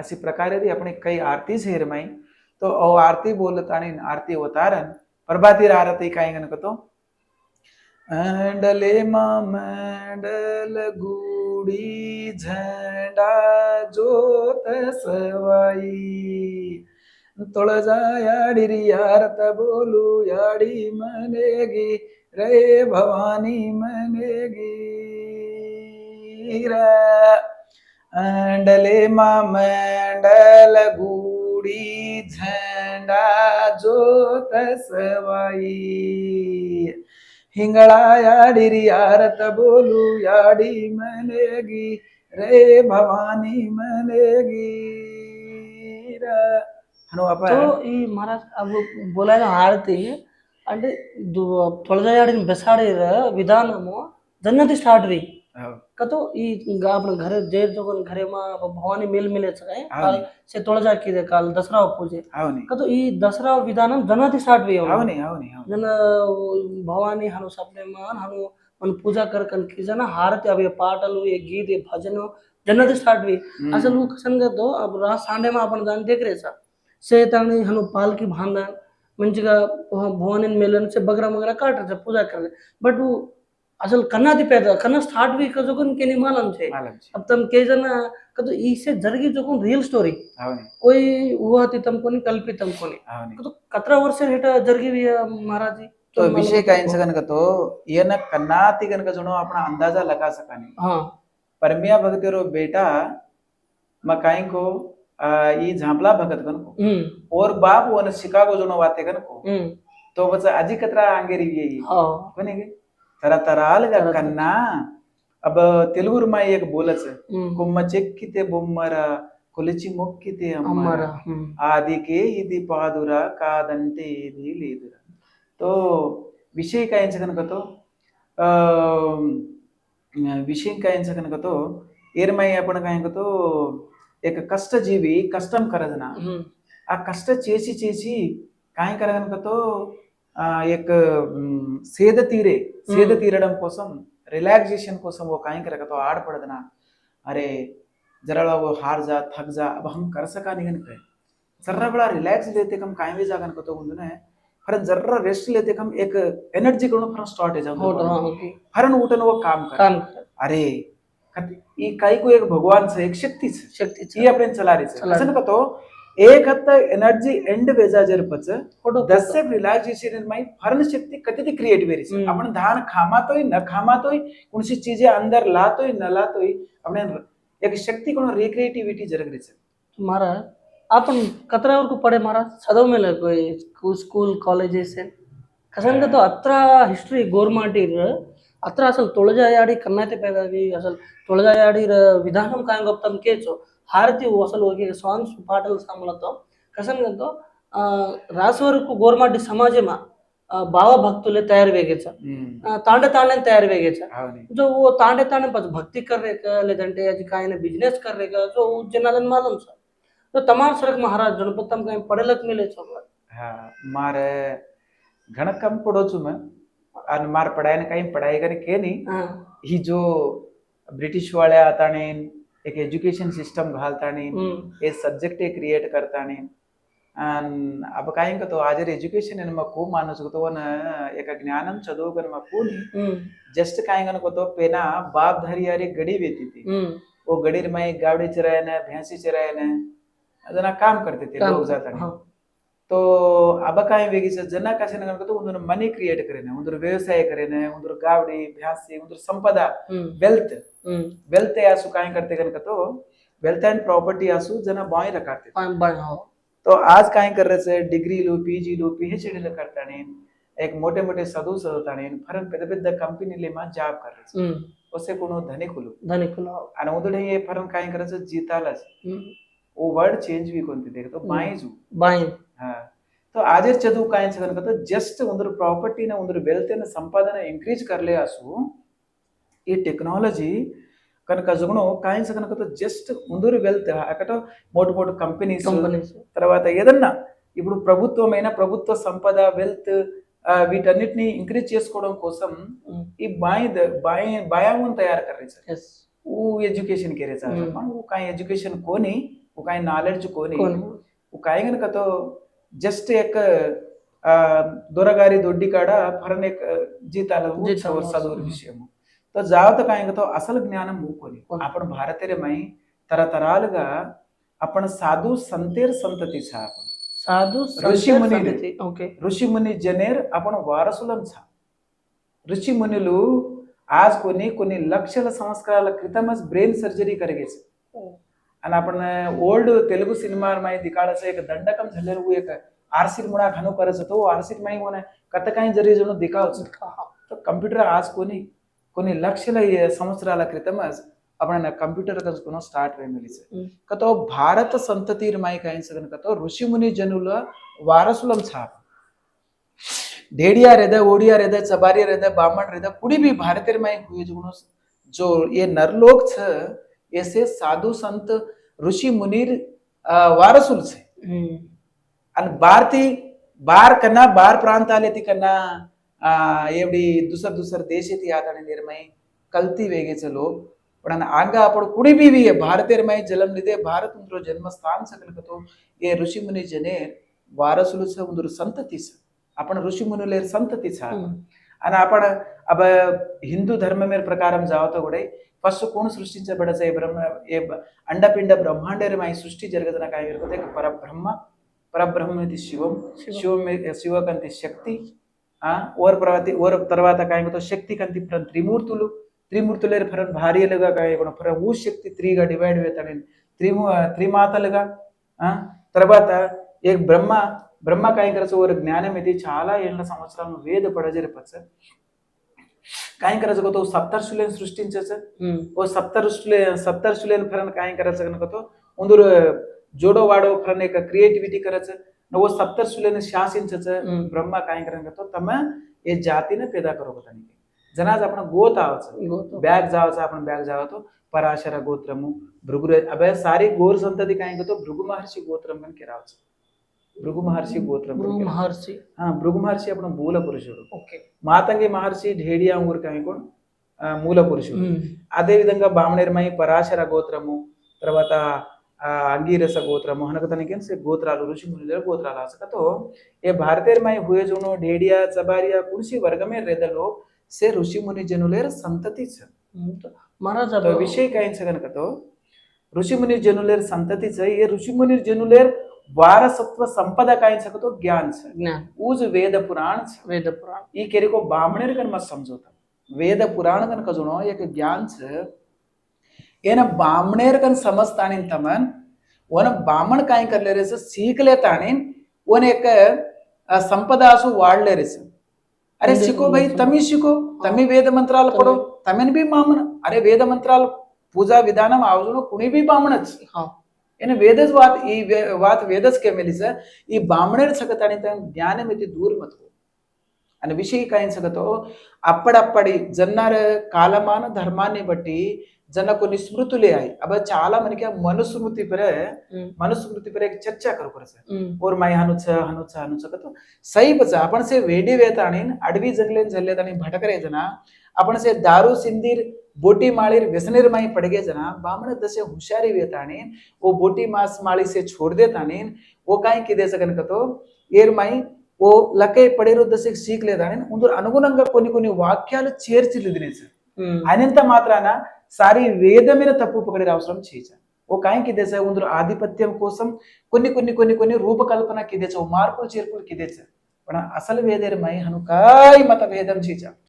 अशी प्रकार यदि अपने कई आरती से हिरमाई। तो ओ आरती बोलता नहीं आरती वतारन प्रभातीर आरती काय गणकतो डले माम गुडी झंडा जोत सवाई। ತೊಳಜಾ ಯಾಡಿರಿ ಯಾರತ ಬೋಲು ಯಾಡಿ ಮನೆಗಿ ರೇ ಭವಾನಿ ಮನೆಗಿ ರ अंडले मा मंडल गुडी झंडा जोत सवाई हिंगळा याडिरी यारत बोलू याडी मनेगी रे भवानी मनेगी रा. हनु आपण तो ఈ మహారాజ్ అవి బోలాయిన ఆడితే అంటే తొలజాడిన బెసాడిర విధానము जन्नती स्टार्ट કતો ઈ આપણે ઘરે જે જોગન ઘરેમાં ભવાની મેલ મેલે છે કાય કાલ સે તોળજા કીધે કાલ દસરાવ પૂજે આવની કતો ઈ દસરાવ વિધાનમ જનાથી સાટવે આવની આવની જન ભવાની હનુ સપને માન હનુ మన పూజా కరకన్ కిజన హారతి అవే పాటలు ఏ గీత భజన జన్నది స్టార్ట్ వి అసలు సంగతో అప్పుడు రా సాండే మా అప్పుడు దాన్ని దగ్గరే సార్ సేతాన్ని హను పాల్కి భాందా మంచిగా భువనిన్ మేళన్ సే బగరా బగరా కాటర్ పూజా కరలే బట్ असल कन्ना ती पेदा कन्ना स्टार्ट भी का जोकन के निमालम छे मालूम છે अब तम के जना कतो इसे जरगी जोकन रियल स्टोरी అవుని कोई हुआ ती तम कोनी कल्पित तम कोनी అవుని कतो कतरा वर्ष हेटा जरगी भी महाराज जी तो विषय काय यांचं गणक तो येन कन्नाती गणक जुनो आपण अंदाजा लगा सकानी हाँ परमिया भगतेरो बेटा मग काय को आ, ई झांपला भगत गणको हम्म और बाप वन शिकागो जुनो वाते गणको हम्म तो बच आजी कतरा अंगेरी येई हाँ कोणी गे తరతరాలుగా కన్నా అబ్బ తెలుగురు మాయకు బోలస్ కొమ్మ చెక్కితే బొమ్మరా కొలిచి మొక్కితే అమ్మరా. ఆదికే ఇది పాదురా కాదంటే ఏది లేదురా. తో విషయకాయించకనకతో విషయకాయించకనకతో ఏరమయ్యపణ కాయకతో ఇక కష్టజీవి కష్టం కరదన. ఆ కష్ట చేసి చేసి కాయం కరగనకతో యొక్క మ్, సేద తీరే సేద Hmm. తీరడం కోసం रिलैक्सेशन కోసం वो काहे करे तो आड़ पड़दना अरे जरा वो हार जा थक जा अब हम कर सका निगन पे जरा बड़ा रिलैक्स लेते कम काहे भी जागन को तो गुंदने फरन जरा रेस्ट लेते कम एक एनर्जी करून फरन स्टार्ट है हो जाऊ हाँ ओके फरन उठन वो काम कर काम कर अरे कत- ई काही को एक भगवान से एक शक्ती से शक्ती ही आपण चला रही चला असं नका तो एक हत्ता एनर्जी एंड वेजा जर पच दस खोटं रिलैक्सेशन इन माइंड फर्न शक्ति कति ती क्रिएट वेरी से। हम्म। अपन धान खामा खामातोय न खामा तोई कौन सी चीज़ें अंदर ला लातोय न ला लातोय अपने एक शक्ति कोण रिक्रिएटिव्हिटी जरग रेच मारा अपन कतरा और को पढ़े मारा महाराज में लग कोई स्कूल कॉलेजेस कसंग तो अत्रा हिस्ट्री गोरमाटीर अत्र असल तुळजायाडी कन्नाते पैदावी असल तुळजायाडी विधानम कायम गप्तम केचो। హారతి ఓసలోగి సాంగ్స్ పాటల సాములతో ಕಸನ್ಗಂತೂ ರಾಸವರಕ್ಕೂ ಗೋರ್ಮಾಟಿ ಸಮಾಜಮ ಭಾವ ಭಕ್ತುಲೆ ತಯಾರು ವೇಗೇಚ ತಾಂಡೆ ತಾಂಡೆ ತಯಾರು ವೇಗೇಚ जो वो तांडे तांडे बस भक्ति कर रहे का लेदंटे आज काय ना बिजनेस कर रहे का जो जनालन मालूम सर तो तमाम सरक महाराज जनपतम का पढ़े लग मिले सर हाँ मारे घना कम पढ़ो छु मैं और मार पढ़ाई ने कहीं पढ़ाई करने के नहीं ही जो ब्रिटिश वाले आता ने एक एजुकेशन सिस्टम घालता नहीं ये सब्जेक्ट क्रिएट करता नहीं। अब काय तो आज एजुकेशन इन मको मानस को तो एक ज्ञान चदो कर मको जस्ट काय को तो पेना बाप धरी यारी गड़ी बेती थी। हम्म। वो गड़ी में गाड़ी चराया ना भैंसी चराया ना अदना काम करते थे लोग जाता तो ಅಬಕಾಯಿ ವೇಗಿಸ ಜನ ಕಾಸಿನ ಕನಕದ ಒಂದು ಮನಿ ಕ್ರಿಯೇಟ್ ಕರೇನೆ ಒಂದು ವ್ಯವಸಾಯ ಕರೇನೆ ಒಂದು ಗಾವಡಿ ಭ್ಯಾಸಿ ಒಂದು ಸಂಪದ वेल्थ एंड प्रॉपर्टी आसू जन बॉय रखाते तो आज काय कर रहे से डिग्री लो पीजी लो पीएचडी लो करता ने एक मोटे मोटे साधु सदता ने फरन पेद पेद कंपनी ले जॉब कर रहे से उससे हम्म. कोनो धनी खुलो. धनी खुलो. आणि उदडे ये फरन काय कर रहे से वर्ड चेंज भी कोणते देख तो हम्म. बाई जू बाई సో આજે చదువు ચದುವು జస్ట్ ఉందరు ప్రాపర్టీ ఉందరు ಪ್ರಾಪರ್ಟಿನ సంపాదన ఇంక్రీజ్ కర్లే ಇನ್ಕ್ರೀಸ್ ఈ టెక్నాలజీ కనుక జుగుణం కాయిన్స్ కనుక జస్ట్ ఉందరు వెల్త్ అక్కడ మోటు మోటు కంపెనీస్ తర్వాత ఏదన్నా ఇప్పుడు ప్రభుత్వమైన ప్రభుత్వ సంపద వెల్త్ వీటన్నిటిని ఇంక్రీజ్ చేసుకోవడం కోసం ఈ బాయ్ బాయ్ బాయాము తయారు కర్రీ సార్. ఊ ఎడ్యుకేషన్ కేరే సార్. ఒక ఎడ్యుకేషన్ కొని ఒక నాలెడ్జ్ కొని ఒక కనుకతో ಜಸ್ಟ್ ಯಾಕ దొరగారి దొడ్డి కాడ పరనే జీతాల చదువు. విషయము. తో జాగ్రత్త కాయంతో అసలు జ్ఞానం మూకొని అప్పుడు భారతీయమై తరతరాలుగా అప్పుడు సాధు సంతేర్ సంతతి ఛా సాధు ఋషి ముని ఋషి ముని జనేర్ అప్పుడు వారసులం ఛా ఋషి మునులు ఆజ్ కొన్ని కొన్ని లక్షల సంవత్సరాల క్రితమస్ బ్రెయిన్ సర్జరీ కరిగేసి. અને આપણને ઓલ્ડ તેલુગુ સિનેમામાં દેખાડે છે એક દંડકમ ઝલેરવું એક આરસીર મુળા ઘણું કરે છે તો આરસીરમાં મને કતકાઈ જરી જેનો દેખાવ છે તો కంప్యూటర్ આજ કોની కొన్ని లక్షల సంవత్సరాల క్రితం అప్పుడు నాకు కంప్యూటర్ కనుక్కున్న స్టార్ట్ వెమిలిసే కతో భారత సంతతిరమై కాయించగన కతో ఋషిముని జనుల వారసులం సాప్ డేడియార్ ఎద ఓడియార్ ఎద చబారియర్ ఎద బామణర్ ఎద కుడి భీ భారతీయమై हुए जो जो ये नरलोक छ ऐसे साधु संत ऋषि मुनिर वारसुल से। हम्म। बार थी बार कन्ना बार प्रांत आले थी कन्ना एवडी दूसर दूसर देश ती हात आणि निर्मय कलती वेगे चलो आंग जलम लिदे भारत उंद्रो जन्मस्थान सकलकतो ये ऋषि मुनि जने वारसुलुस उंद्रो ऋषि मुनुलेर संततिस અને આપણે अब હિન્દુ ધર્મ મેર પ્રકાరం જાઓ તો కూడా ఫస్ట్ కోణు సృష్టించబడసే బ్రహ్మ ఏ అండపిండ బ్రహ్మాండరమై సృష్టి జరగదనకు ಆಗಿರುತ್ತೆ పరబ్రహ్మ పరబ్రహ్మతి శివం శివం. శివకంతి శక్తి ఓర్ ప్రవతి ఓర్ తర్వాత కాయకుతో శక్తి కంతి త్రిమూర్తులు త్రిమూర్తులే ఫరం భార్యలుగా కాయకుండా ఫరం ఊ శక్తి త్రీగా డివైడ్ అవుతాడు త్రిమూ త్రిమాతలుగా తర్వాత ఏ బ్రహ్మ బ్రహ్మ కాయ కరచు ఓర్ జ్ఞానం ఇది చాలా ఏళ్ళ సంవత్సరాలు వేద పడజరిపచ్చు काय करायचं का तो सप्तर्षुलेन सृष्टिंचायचं व सप्तर्षुले सप्तर्षुलेन फरन काय करायचं का तो उंदूर जोडो वाडो फरन एक क्रिएटिव्हिटी करायचं व सप्तर्षुलेन शासिंचायचं हम्म. ब्रह्मा काय करायचं का तो तम हे जातीने पैदा करू होता जनाज आपण गोत आवाचं बॅग जावाचा आपण बॅग जावतो पराशर गोत्रमु भृगु अबे सारी गोर संतती काय करतो भृगु महर्षी गोत्रम पण केरावचं భృగు మహర్షి గోత్రం భృగు మహర్షि हाँ भृगु महर्षि अपना మూల పురుషుడు. ఓకే. మాతంగి మహర్షి ఢేడియా ఊరికమి కూడా మూల పురుషుడు. అదే విధంగా బామనిర్మయి పరాశర గోత్రము తర్వాత అంగీరస గోత్రము అనగతనికేసి గోత్రాలు ఋషి మునుల గోత్రాల ఆసకతో ఏ భారతీయమై హుయే జును ఢేడియా చబారియా పురుషి వర్గమే రెదలో సే ఋషి ముని జనులేర సంతతి మహారాజా విషయ కాయించగనకతో ఋషి ముని జనులేర్ సంతతి చే ఏ ఋషి ముని జనులేర్ વારસત્વ સંપદા કાંઈ છે તો જ્ઞાન છે ઉજ વેદ પુરાણ છે વેદ પુરાણ ઈ કેરીકો બામણેર કન મત સમજોતા વેદ પુરાણ કન કજણો એક જ્ઞાન છે એને બામણેર કન સમજતાની તમન ઓન બામણ કાંઈ કરલે રે છે શીખલે તાણી ઓન એક સંપદાસુ વાળલે રે છે అరే సికో భయ్ తమి సికో తమి వేద మంత్రాలు పడో తమిని బి మామన అరే వేద మంత్రాలు పూజా విధానం ఆవుజును కుని బి బామనచ్ ಏನು ವೇದಸ್ ವಾತ್ ಈ ವಾತ್ ವೇದಸ್ ಕೆ ಮೇಲಿಸ ಈ ಬಾಮಣೆರ್ ಸಗತಾಣಿ ತನ್ ಜ್ಞಾನ ಮಿತಿ ದೂರ ಮತ್ಕೋ आणि विषयी काय सांगतो అప్పడప్పడి జన్నార కాలమాన ధర్మాన్ని బట్టి జన్న కొన్ని స్మృతులే ఆయి అబ్బ చాలా మనకి మనుస్మృతి పర మనుస్మృతి పర చర్చా करू परस और माय हनुच हनुच हनुच कतो सैबच आपण से वेडी वेताणी आडवी जंगले झाले आणि भटकरे जना आपण से दारू सिंदीर ಬೋಟಿ ಮಾಳಿರ್ ವ್ಯಸನಿರ್ಮಯಿ ಪಡೆಗೆ ಜನ ಬಾಮಣ ದಶೆ ಹುಷಾರಿ ವೇತಾಣೇನ್ ಓ ಬೋಟಿ ಮಾಸ್ ಮಾಳಿ ಸೆ ಛೋಡ್ದೆ ತಾನೇನ್ ಓ ಕಾಯಿ ಕಿದೆ ಸಗನ್ಕತೋ ఏర్మై ఓ లక్కై పడేరు దశకి సీకలేదని ముందు అనుగుణంగా కొన్ని కొన్ని వాక్యాలు చేర్చిదిద్దినే సార్ అనంత మాత్రాన సారీ వేదమైన తప్పు పకడే అవసరం చేశాను ఒక ఆయనకి దేశ ఉందరు ఆధిపత్యం కోసం కొన్ని కొన్ని కొన్ని కొన్ని రూపకల్పనకి దేశ మార్పులు చేర్పులకి దేశ మన అసలు వేదేరమై హనుకాయ్ మత భేదం చేశాం